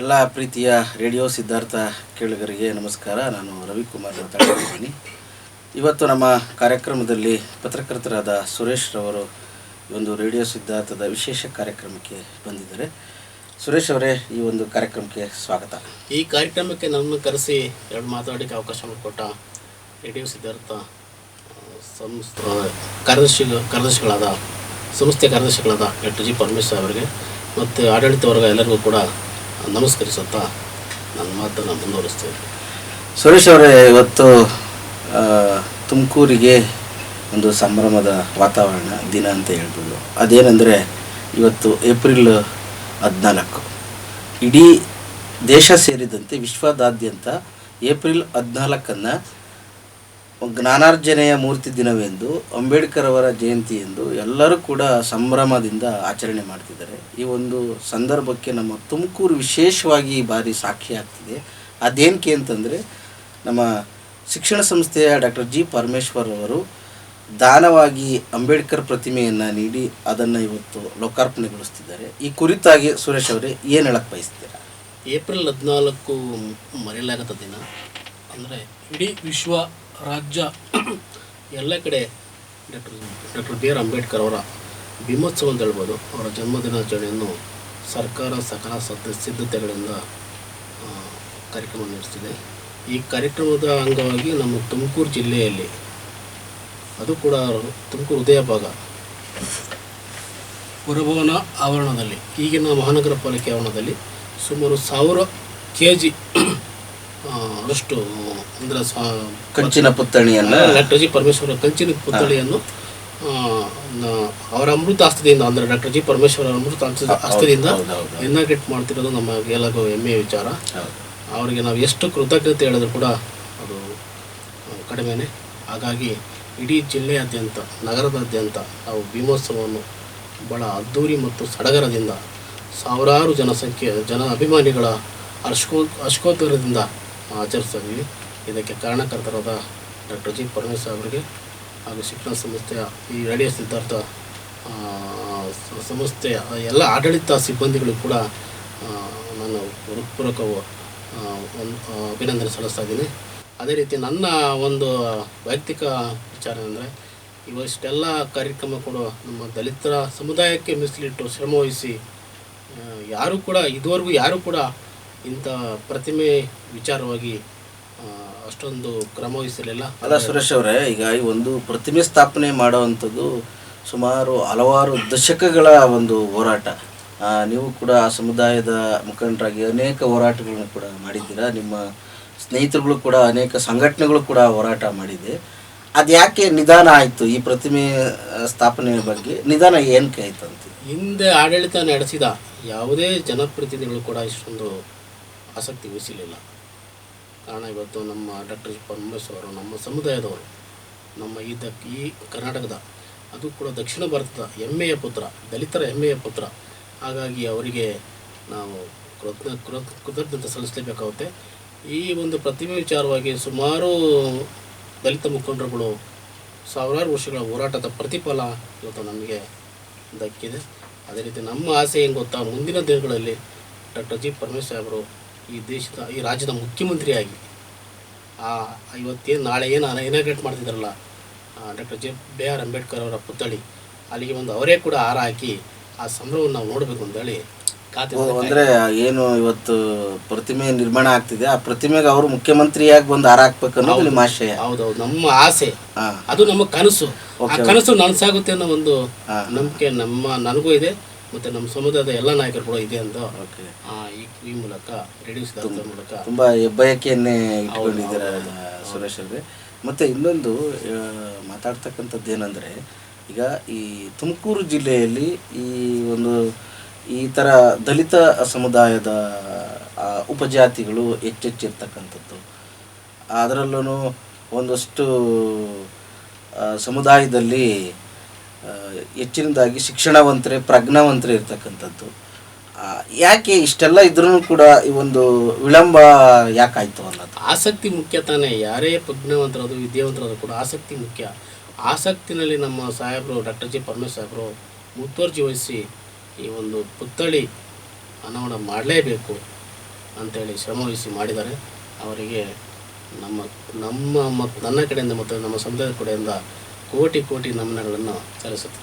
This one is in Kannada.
ಎಲ್ಲ ಪ್ರೀತಿಯ ರೇಡಿಯೋ ಸಿದ್ಧಾರ್ಥ ಕೇಳುಗರಿಗೆ ನಮಸ್ಕಾರ. ನಾನು ರವಿಕುಮಾರ್ ಮಾತಾಡ್ತಿದ್ದೀನಿ ಇವತ್ತು ನಮ್ಮ ಕಾರ್ಯಕ್ರಮದಲ್ಲಿ ಪತ್ರಕರ್ತರಾದ ಸುರೇಶ್ ರವರು ಒಂದು ರೇಡಿಯೋ ಸಿದ್ಧಾರ್ಥದ ವಿಶೇಷ ಕಾರ್ಯಕ್ರಮಕ್ಕೆ ಬಂದಿದ್ದಾರೆ. ಸುರೇಶ್ ಅವರೇ, ಈ ಒಂದು ಕಾರ್ಯಕ್ರಮಕ್ಕೆ ಸ್ವಾಗತ. ಈ ಕಾರ್ಯಕ್ರಮಕ್ಕೆ ನನ್ನನ್ನು ಕರೆಸಿ ಎರಡು ಮಾತಾಡೋಕ್ಕೆ ಅವಕಾಶ ಮಾಡಿಕೊಟ್ಟ ರೇಡಿಯೋ ಸಿದ್ಧಾರ್ಥ ಸಂಸ್ಥೆ ಕಾರ್ಯದರ್ಶಿ, ಕಾರ್ಯದರ್ಶಿಗಳಾದ, ಸಂಸ್ಥೆ ಕಾರ್ಯದರ್ಶಿಗಳಾದ ಡಾಕ್ಟರ್ ಜಿ ಪರಮೇಶ್ವರ್ ಅವರಿಗೆ, ಮತ್ತು ಆಡಳಿತ ವರ್ಗ ಎಲ್ಲರಿಗೂ ಕೂಡ ನಮಸ್ಕರಿಸುತ್ತಾ ನನ್ನ ಮಾತನ್ನು ಮುಂದುವರಿಸ್ತೇನೆ ಸುರೇಶ್ ಅವರೇ, ಇವತ್ತು ತುಮಕೂರಿಗೆ ಒಂದು ಸಂಭ್ರಮದ ವಾತಾವರಣ ದಿನ ಅಂತ ಹೇಳ್ಬೋದು. ಅದೇನೆಂದರೆ, ಇವತ್ತು ಏಪ್ರಿಲ್ ಹದಿನಾಲ್ಕು. ಇಡೀ ದೇಶ ಸೇರಿದಂತೆ ವಿಶ್ವದಾದ್ಯಂತ ಏಪ್ರಿಲ್ ಹದಿನಾಲ್ಕನ್ನು ಜ್ಞಾನಾರ್ಜನೆಯ ಮೂರ್ತಿ ದಿನವೆಂದು ಅಂಬೇಡ್ಕರ್ ಅವರ ಜಯಂತಿ ಎಂದು ಎಲ್ಲರೂ ಕೂಡ ಸಂಭ್ರಮದಿಂದ ಆಚರಣೆ ಮಾಡ್ತಿದ್ದಾರೆ. ಈ ಒಂದು ಸಂದರ್ಭಕ್ಕೆ ನಮ್ಮ ತುಮಕೂರು ವಿಶೇಷವಾಗಿ ಈ ಬಾರಿ ಸಾಕ್ಷಿ ಆಗ್ತಿದೆ. ಅದೇನಕ್ಕೆ ಅಂತಂದರೆ, ನಮ್ಮ ಶಿಕ್ಷಣ ಸಂಸ್ಥೆಯ ಡಾಕ್ಟರ್ ಜಿ ಪರಮೇಶ್ವರ್ ಅವರು ದಾನವಾಗಿ ಅಂಬೇಡ್ಕರ್ ಪ್ರತಿಮೆಯನ್ನು ನೀಡಿ ಅದನ್ನು ಇವತ್ತು ಲೋಕಾರ್ಪಣೆಗೊಳಿಸ್ತಿದ್ದಾರೆ. ಈ ಕುರಿತಾಗಿ ಸುರೇಶ್ ಅವರೇ ಏನು ಹೇಳಕ್ಕೆ ಬಯಸ್ತೀರಾ? ಏಪ್ರಿಲ್ ಹದಿನಾಲ್ಕು ಮರೆಯಲಾಗದ ದಿನ. ಅಂದರೆ ಇಡೀ ವಿಶ್ವ ರಾಜ್ಯ ಎಲ್ಲ ಕಡೆ doctor doctor B R Ambedkar ಅವರ ಭೀಮೋತ್ಸವ ಅಂತ ಹೇಳ್ಬೋದು. ಅವರ ಜನ್ಮದಿನಾಚರಣೆಯನ್ನು ಸರ್ಕಾರ ಸಕಲ ಸದ್ದ ಸಿದ್ಧತೆಗಳಿಂದ ಕಾರ್ಯಕ್ರಮ ನಡೆಸ್ತಿದೆ ಈ ಕಾರ್ಯಕ್ರಮದ ಅಂಗವಾಗಿ ನಮ್ಮ ತುಮಕೂರು ಜಿಲ್ಲೆಯಲ್ಲಿ, ಅದು ಕೂಡ ತುಮಕೂರು ಹೃದಯ ಭಾಗ ಪುರಭವನ ಆವರಣದಲ್ಲಿ, ಈಗಿನ ಮಹಾನಗರ ಪಾಲಿಕೆ ಆವರಣದಲ್ಲಿ ಸುಮಾರು ಸಾವಿರ ಕೆ ಜಿ ಅಷ್ಟು ಅಂದರೆ ಕಂಚಿನ ಪುತ್ಥಳಿಯನ್ನು? ಡಾಕ್ಟರ್ ಜಿ ಪರಮೇಶ್ವರ ಕಂಚಿನ ಪುತ್ಥಳಿಯನ್ನು ಆ, ಅವರ ಅಮೃತ ಆಸ್ತಿಯಿಂದ ಅಂದರೆ ಡಾಕ್ಟರ್ ಜಿ ಪರಮೇಶ್ವರ ಅಮೃತ ಆಸ್ತಿಯಿಂದ. ಇನಾಗ್ರೇಟ್ ಮಾಡ್ತಿರೋದು ನಮ್ಮ ಎಲ್ಲರಿಗೂ ಹೆಮ್ಮೆಯ ವಿಚಾರ. ಅವರಿಗೆ ನಾವು ಎಷ್ಟು ಕೃತಜ್ಞತೆ ಹೇಳಿದ್ರು ಕೂಡ ಅದು ಕಡಿಮೆನೇ. ಹಾಗಾಗಿ ಇಡೀ ಜಿಲ್ಲೆಯಾದ್ಯಂತ ನಗರದಾದ್ಯಂತ ನಾವು ಭೀಮೋತ್ಸವವನ್ನು ಭಾಳ ಅದ್ಧೂರಿ ಮತ್ತು ಸಡಗರದಿಂದ ಸಾವಿರಾರು ಜನಸಂಖ್ಯೆ ಜನ ಅಭಿಮಾನಿಗಳ ಅಶ್ಕೋ ಹರ್ಷೋತ್ತರದಿಂದ ಆಚರಿಸ್ತಾ ಇದ್ದೀವಿ ಇದಕ್ಕೆ ಕಾರಣಕರ್ತರಾದ ಡಾಕ್ಟರ್ ಜಿ. ಪರಮೇಶ್ವರ್ ಅವರಿಗೆ ಹಾಗೂ ಶಿಕ್ಷಣ ಸಂಸ್ಥೆಯ ಈ ರೇಡಿಯೋ ಸಿದ್ಧಾರ್ಥ ಸಂಸ್ಥೆಯ ಎಲ್ಲ ಆಡಳಿತ ಸಿಬ್ಬಂದಿಗಳು ಕೂಡ ನಾನು ಹೃತ್ಪೂರ್ವಕ ಒಂದು ಅಭಿನಂದನೆ ಸಲ್ಲಿಸ್ತಾ ಇದ್ದೀನಿ. ಅದೇ ರೀತಿ ನನ್ನ ಒಂದು ವೈಯಕ್ತಿಕ ವಿಚಾರ ಅಂದರೆ ಇವಷ್ಟೆಲ್ಲ ಕಾರ್ಯಕ್ರಮ ಕೂಡ ನಮ್ಮ ದಲಿತರ ಸಮುದಾಯಕ್ಕೆ ಮೀಸಲಿಟ್ಟು ಶ್ರಮವಹಿಸಿ ಯಾರೂ ಕೂಡ, ಇದುವರೆಗೂ ಯಾರೂ ಕೂಡ ಇಂಥ ಪ್ರತಿಮೆ ವಿಚಾರವಾಗಿ ಅಷ್ಟೊಂದು ಕ್ರಮ ವಹಿಸಲಿಲ್ಲ. ಅಲ್ಲ ಸುರೇಶ್ ಅವರೇ ಈಗ ಈ ಒಂದು ಪ್ರತಿಮೆ ಸ್ಥಾಪನೆ ಮಾಡುವಂಥದ್ದು ಸುಮಾರು ಹಲವಾರು ದಶಕಗಳ ಒಂದು ಹೋರಾಟ. ನೀವು ಕೂಡ ಆ ಸಮುದಾಯದ ಮುಖಂಡರಾಗಿ ಅನೇಕ ಹೋರಾಟಗಳನ್ನು ಕೂಡ ಮಾಡಿದ್ದೀರಾ. ನಿಮ್ಮ ಸ್ನೇಹಿತರುಗಳು ಕೂಡ ಅನೇಕ ಸಂಘಟನೆಗಳು ಕೂಡ ಹೋರಾಟ ಮಾಡಿದೆ. ಅದು ಯಾಕೆ ನಿಧಾನ ಆಯಿತು ಈ ಪ್ರತಿಮೆ ಸ್ಥಾಪನೆ ಬಗ್ಗೆ? ನಿಧಾನ ಏನಕ್ಕೆ ಆಯ್ತು ಅಂತ? ಹಿಂದೆ ಆಡಳಿತ ನಡೆಸಿದ ಯಾವುದೇ ಜನಪ್ರತಿನಿಧಿಗಳು ಕೂಡ ಇಷ್ಟೊಂದು ಆಸಕ್ತಿ ವಹಿಸಲಿಲ್ಲ. ಕಾರಣ ಇವತ್ತು ನಮ್ಮ ಡಾಕ್ಟರ್ ಜಿ ಪರಮೇಶ್ವರ್ ಅವರು, ನಮ್ಮ ಸಮುದಾಯದವರು, ನಮ್ಮ ಈ ದ ಈ ಕರ್ನಾಟಕದ, ಅದು ಕೂಡ ದಕ್ಷಿಣ ಭಾರತದ ಹೆಮ್ಮೆಯ ಪುತ್ರ, ದಲಿತರ ಹೆಮ್ಮೆಯ ಪುತ್ರ. ಹಾಗಾಗಿ ಅವರಿಗೆ ನಾವು ಕೃತಜ್ಞ, ಕೃತ, ಕೃತಜ್ಞತೆ ಸಲ್ಲಿಸಲೇಬೇಕಾಗುತ್ತೆ. ಈ ಒಂದು ಪ್ರತಿಮೆ ವಿಚಾರವಾಗಿ ಸುಮಾರು ದಲಿತ ಮುಖಂಡರುಗಳು ಸಾವಿರಾರು ವರ್ಷಗಳ ಹೋರಾಟದ ಪ್ರತಿಫಲ ಇವತ್ತು ನಮಗೆ ದಕ್ಕಿದೆ. ಅದೇ ರೀತಿ ನಮ್ಮ ಆಸೆ ಏನು ಗೊತ್ತಾ, ಮುಂದಿನ ದಿನಗಳಲ್ಲಿ ಡಾಕ್ಟರ್ ಜಿ ಪರಮೇಶ್ವರ್ ಅವರು ಈ ದೇಶದ ಈ ರಾಜ್ಯದ ಮುಖ್ಯಮಂತ್ರಿಯಾಗಿ ಆ ಇವತ್ತೇನು ನಾಳೆ ಏನು inaugurate ಮಾಡ್ತಿದ್ದಾರಲ್ಲ doctor J B R Ambedkar ಅವರ ಪುತ್ಥಳಿ ಅಲ್ಲಿಗೆ ಒಂದು ಅವರೇ ಕೂಡ ಹಾರ ಹಾಕಿ ಆ ಸಂಭ್ರಮವನ್ನು ನಾವು ನೋಡಬೇಕು ಅಂತೇಳಿ ಖಾತೆ ಅಂದರೆ ಏನು ಇವತ್ತು ಪ್ರತಿಮೆ ನಿರ್ಮಾಣ ಆಗ್ತಿದೆ ಆ ಪ್ರತಿಮೆಗೆ ಅವರು ಮುಖ್ಯಮಂತ್ರಿಯಾಗಿ ಬಂದು ಹಾರ ಹಾಕ್ಬೇಕು ಅನ್ನೋದು ನಿಮ್ಮ ಆಶಯ. ಹೌದೌದು ನಮ್ಮ ಆಸೆ. ಅದು ನಮ್ಮ ಕನಸು. ಆ ಕನಸು ನನಸಾಗುತ್ತೆ ಅನ್ನೋ ಒಂದು. ನಂಬಿಕೆ ನಮ್ಮ ನನಗೂ ಇದೆ. ಮತ್ತು ನಮ್ಮ ಸಮುದಾಯದ ಎಲ್ಲ ನಾಯಕರು ಕೂಡ ಇದೆ ಅಂತ ಈ ಮೂಲಕ ರೇಡಿಯೋ ಸಿದ್ಧಾಂತ ಮೂಲಕ. ತುಂಬಾ ಹೆಬ್ಬಯಕೆಯನ್ನೇ ಇಟ್ಕೊಂಡಿದ್ದೀರ ಸುರೇಶ್ ಅವರೇ. ಮತ್ತೆ ಇನ್ನೊಂದು ಮಾತಾಡ್ತಕ್ಕಂಥದ್ದು ಏನಂದ್ರೆ ಈಗ ಈ ತುಮಕೂರು ಜಿಲ್ಲೆಯಲ್ಲಿ ಈ ಒಂದು ಈ ಥರ ದಲಿತ ಸಮುದಾಯದ ಉಪಜಾತಿಗಳು ಹೆಚ್ಚೆಚ್ಚಿರ್ತಕ್ಕಂಥದ್ದು. ಅದರಲ್ಲೂ ಒಂದಷ್ಟು ಸಮುದಾಯದಲ್ಲಿ ಹೆಚ್ಚಿನದಾಗಿ ಶಿಕ್ಷಣವಂತರೇ, ಪ್ರಜ್ಞಾವಂತರೇ ಇರ್ತಕ್ಕಂಥದ್ದು. ಯಾಕೆ ಇಷ್ಟೆಲ್ಲ ಇದ್ರೂ ಕೂಡ ಈ ಒಂದು ವಿಳಂಬ ಯಾಕಾಯ್ತು ಅನ್ನೋದು? ಆಸಕ್ತಿ ಮುಖ್ಯ ತಾನೇ, ಯಾರೇ ಪ್ರಜ್ಞಾವಂತರದು ವಿದ್ಯಾವಂತರದು ಕೂಡ ಆಸಕ್ತಿ ಮುಖ್ಯ. ಆಸಕ್ತಿನಲ್ಲಿ ನಮ್ಮ ಸಾಹೇಬರು, ಡಾಕ್ಟರ್ ಜಿ ಪರಮೇಶ್ ಸಾಹೇಬರು ಮುತುವರ್ಜಿ ವಹಿಸಿ ಈ ಒಂದು ಪುತ್ಥಳಿ ಅನಾವರಣ ಮಾಡಲೇಬೇಕು ಅಂತೇಳಿ ಶ್ರಮವಹಿಸಿ ಮಾಡಿದ್ದಾರೆ. ಅವರಿಗೆ ನಮ್ಮ ನಮ್ಮ ಮತ್ತು ನನ್ನ ಕಡೆಯಿಂದ ಮತ್ತು ನಮ್ಮ ಸಮುದಾಯದ ಕಡೆಯಿಂದ ಕೋಟಿ ಕೋಟಿ ನಮನಗಳನ್ನು ಸಲ್ಲಿಸುತ್ತಿದ್ದೇನೆ.